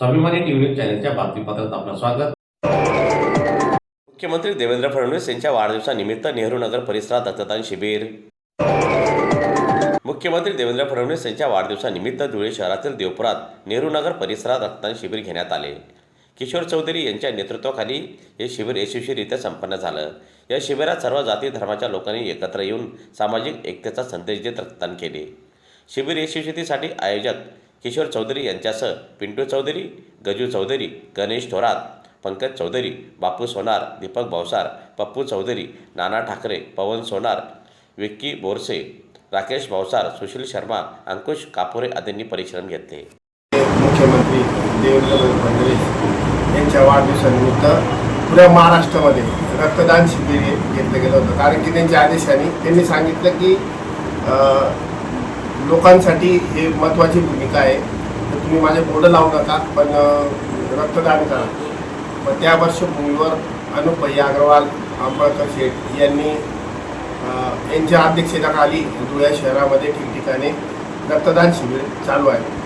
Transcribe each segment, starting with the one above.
स्वाभिमानी TV news चॅनलच्या बातमीपत्रात आपलं स्वागत. मुख्यमंत्री देवेंद्र फडणवीस यांच्या वाढदिवसानिमित्त नेहरू नगर परिसरात रक्तदान शिबिर. मुख्यमंत्री देवेंद्र फडणवीस यांच्या वाढदिवसानिमित्त धुळे शहरातील देवपुरात नेहरू नगर परिसरात रक्तदान शिबिर घेण्यात आले. किशोर चौधरी यांच्या नेतृत्वाखाली हे शिबिर यशस्वीरित्या संपन्न झालं. या शिबिरात सर्व जाती धर्माच्या लोकांनी एकत्र येऊन सामाजिक एकतेचा संदेश देत रक्तदान केले. शिबिर यशस्वीतेसाठी आयोजक किशोर चौधरी यांच्यासह पिंटू चौधरी गजू चौधरी गणेश थोरात पंकज चौधरी बापू सोनार दीपक भावसार पप्पू चौधरी नाना ठाकरे पवन सोनार विक्की बोरसे राकेश भावसार सुशील शर्मा अंकुश कापुरे आदींनी परिश्रम घेतले. मुख्यमंत्री देवेंद्र फडणवीस यांच्या वाढदिवसानिमित्त पुऱ्या महाराष्ट्रामध्ये रक्तदान शिबिर घेतलं गेलं होतं. कारण की त्यांच्या आदेशाने त्यांनी सांगितलं की लोकांसाठी हे महत्त्वाची भूमिका आहे. तर तुम्ही माझे बोर्ड लावू नका पण रक्तदान करा. मग त्या वर्षभूमीवर अनुपय्या अग्रवाल आंबळकर शेठ यांनी यांच्या अध्यक्षतेखाली धुळे शहरामध्ये ठिकठिकाणी रक्तदान शिबिर चालू आहे.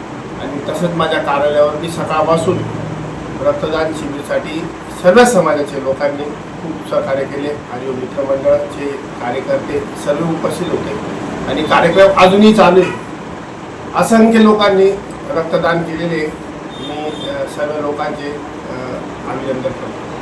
आणि तसंच माझ्या कार्यालयावरती सकाळपासून रक्तदान शिबिरसाठी सर्व समाजाचे लोकांनी खूप सहकार्य केले. आणि मित्रमंडळाचे कार्यकर्ते सर्व उपस्थित होते. आणि कार्यक्रम अजूनही चालू आहे. असंख्य लोकांनी रक्तदान केलेले मी सर्व लोकांचे अभिनंदन करतो.